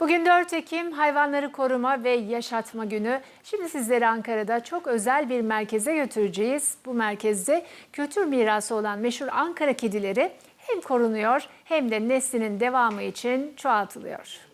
Bugün 4 Ekim Hayvanları Koruma ve Yaşatma Günü. Şimdi sizleri Ankara'da çok özel bir merkeze götüreceğiz. Bu merkezde kültür mirası olan meşhur Ankara kedileri hem korunuyor hem de neslinin devamı için çoğaltılıyor.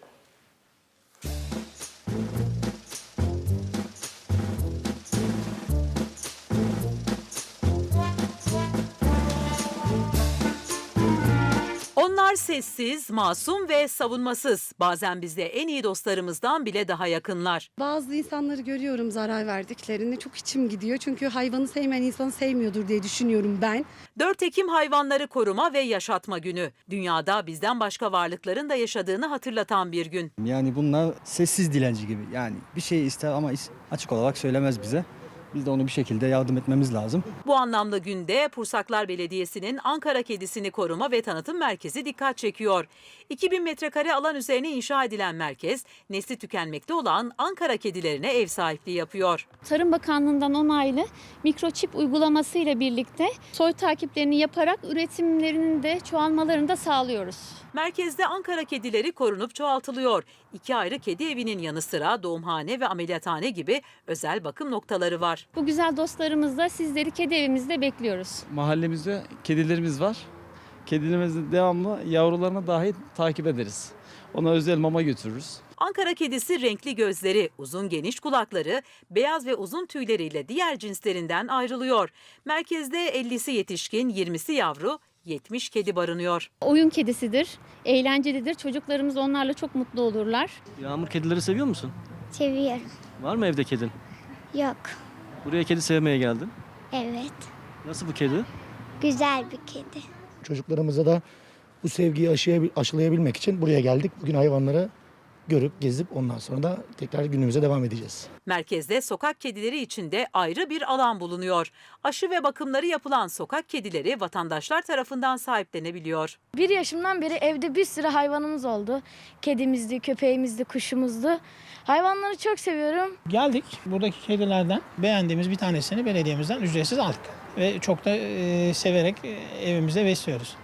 Onlar sessiz, masum ve savunmasız. Bazen bizde en iyi dostlarımızdan bile daha yakınlar. Bazı insanları görüyorum zarar verdiklerini. Çok içim gidiyor. Çünkü hayvanı sevmeyen insanı sevmiyordur diye düşünüyorum ben. 4 Ekim Hayvanları Koruma ve Yaşatma Günü. Dünyada bizden başka varlıkların da yaşadığını hatırlatan bir gün. Yani bunlar sessiz dilenci gibi. Yani bir şey ister ama açık olarak söylemez bize. Biz de onu bir şekilde yardım etmemiz lazım. Bu anlamlı günde Pursaklar Belediyesi'nin Ankara Kedisini Koruma ve Tanıtım Merkezi dikkat çekiyor. 2000 metrekare alan üzerine inşa edilen merkez, nesli tükenmekte olan Ankara kedilerine ev sahipliği yapıyor. Tarım Bakanlığı'ndan onaylı mikroçip uygulaması ile birlikte soy takiplerini yaparak üretimlerinin de çoğalmalarını da sağlıyoruz. Merkezde Ankara kedileri korunup çoğaltılıyor. İki ayrı kedi evinin yanı sıra doğumhane ve ameliyathane gibi özel bakım noktaları var. Bu güzel dostlarımızla sizleri kedi evimizde bekliyoruz. Mahallemizde kedilerimiz var. Kedilerimizin devamlı yavrularını dahi takip ederiz. Ona özel mama götürürüz. Ankara kedisi renkli gözleri, uzun geniş kulakları, beyaz ve uzun tüyleriyle diğer cinslerinden ayrılıyor. Merkezde 50'si yetişkin, 20'si yavru, 70 kedi barınıyor. Oyun kedisidir, eğlencelidir. Çocuklarımız onlarla çok mutlu olurlar. Yağmur kedileri seviyor musun? Seviyorum. Var mı evde kedin? Yok. Buraya kedi sevmeye geldin. Evet. Nasıl bu kedi? Güzel bir kedi. Çocuklarımıza da bu sevgiyi aşılayabilmek için buraya geldik. Bugün hayvanları görüp gezip ondan sonra da tekrar günümüze devam edeceğiz. Merkezde sokak kedileri için de ayrı bir alan bulunuyor. Aşı ve bakımları yapılan sokak kedileri vatandaşlar tarafından sahiplenebiliyor. Bir yaşımdan beri evde bir sürü hayvanımız oldu. Kedimizdi, köpeğimizdi, kuşumuzdu. Hayvanları çok seviyorum. Geldik buradaki kedilerden beğendiğimiz bir tanesini belediyemizden ücretsiz aldık. Ve çok da e, severek e, evimize besliyoruz.